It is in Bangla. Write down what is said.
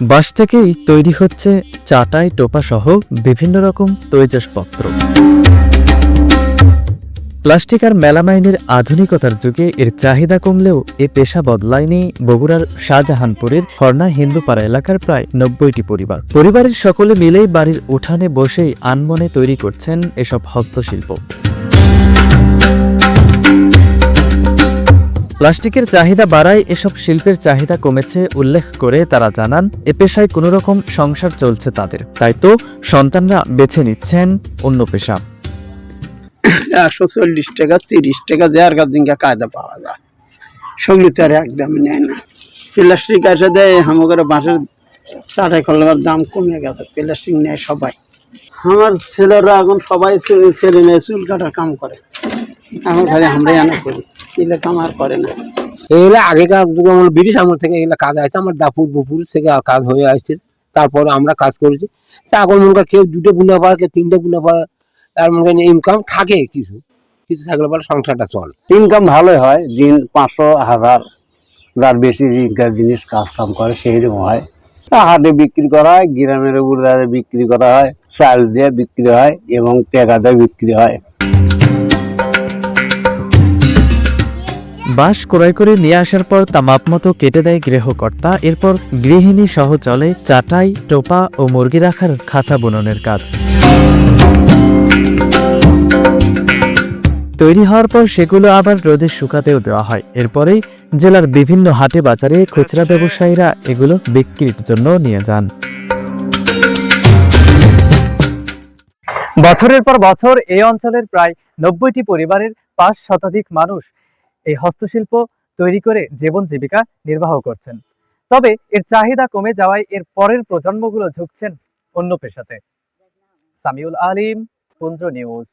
বাঁশ থেকেই তৈরি হচ্ছে চাটাই টোপা সহ বিভিন্ন রকম তৈজসপত্র। প্লাস্টিক আর মেলামাইনের আধুনিকতার যুগে এর চাহিদা কমলেও এ পেশা বদলায়নি বগুড়ার শাহজাহানপুরের হরনা হিন্দুপাড়া এলাকার প্রায় নব্বইটি পরিবার। পরিবারের সকলে মিলেই বাড়ির উঠানে বসেই আনমনে তৈরি করছেন এসব হস্তশিল্প। প্লাস্টিকের চাহিদা বাড়ায় এসব শিল্পের চাহিদা কমেছে উল্লেখ করে তারা জানান, এ পেশায় কোনো রকম সংসার চলছে তাদের। তাই তো সন্তানরা বেছে নিচ্ছেন অন্য পেশা। একশো চল্লিশ টাকা, তিরিশ টাকা দেড় কাজ দিনকে কায়দা পাওয়া যায়। সেগুলি তো আর একদম নেয় না। প্লাস্টিক এসে দেয়, আমাদের বাঁশের চাটাই কলমের দাম কমে গেছে, প্লাস্টিক নেয় সবাই। আমার ছেলেরা এখন সবাই ছেলে মেয়ে চুল কাটার কাম করে। আমার ঘরে আমরাই আনা করি। এলে কাম আর করে না। এগুলো আগেকার যুগে আমার ব্রিটিশ আমল থেকে এগুলো কাজ আছে আমার দাপুর দুপুর থেকে কাজ হয়ে আসছে। তারপরে আমরা কাজ করেছি। চাকর মনে কর কেউ দুটো বুনা পারে কেউ তিনটে বুনা পারে তার মনে করেন ইনকাম থাকে কিছু। কিছু থাকলে পরে সংসারটা চলে। ইনকাম ভালোই হয় দিন পাঁচশো হাজার যার বেশি ইনকাম জিনিস কাজ কাম করে সেই রকম হয়। তা হাটে বিক্রি করা হয় গ্রামের উপরে বিক্রি করা হয় চাল দিয়ে বিক্রি হয় এবং টাকা দিয়ে বিক্রি হয়। বাঁশ ক্রয় করে নিয়ে আসার পর তা মাপমতো কেটে দেয় গৃহকর্তা। এরপর গৃহিণী সহ চলে চাটাই, টোপা ও মুরগি রাখার খাঁচা বুননের কাজ। তৈরি হওয়ার পর সেগুলো আবার রোদে শুকাতেও দেওয়া হয়। এরপরেই জেলার বিভিন্ন হাটে বাজারে খুচরা ব্যবসায়ীরা এগুলো বিক্রির জন্য নিয়ে যান। বছরের পর বছর এই অঞ্চলের প্রায় নব্বইটি পরিবারের পাঁচ শতাধিক মানুষ এই হস্তশিল্প তৈরি করে জীবন জীবিকা নির্বাহ করছেন। তবে এর চাহিদা কমে যাওয়ায় এর পরের প্রজন্মগুলো ঝুঁকছেন অন্য পেশাতে। সামিউল আলিম, পুন্দ্র নিউজ।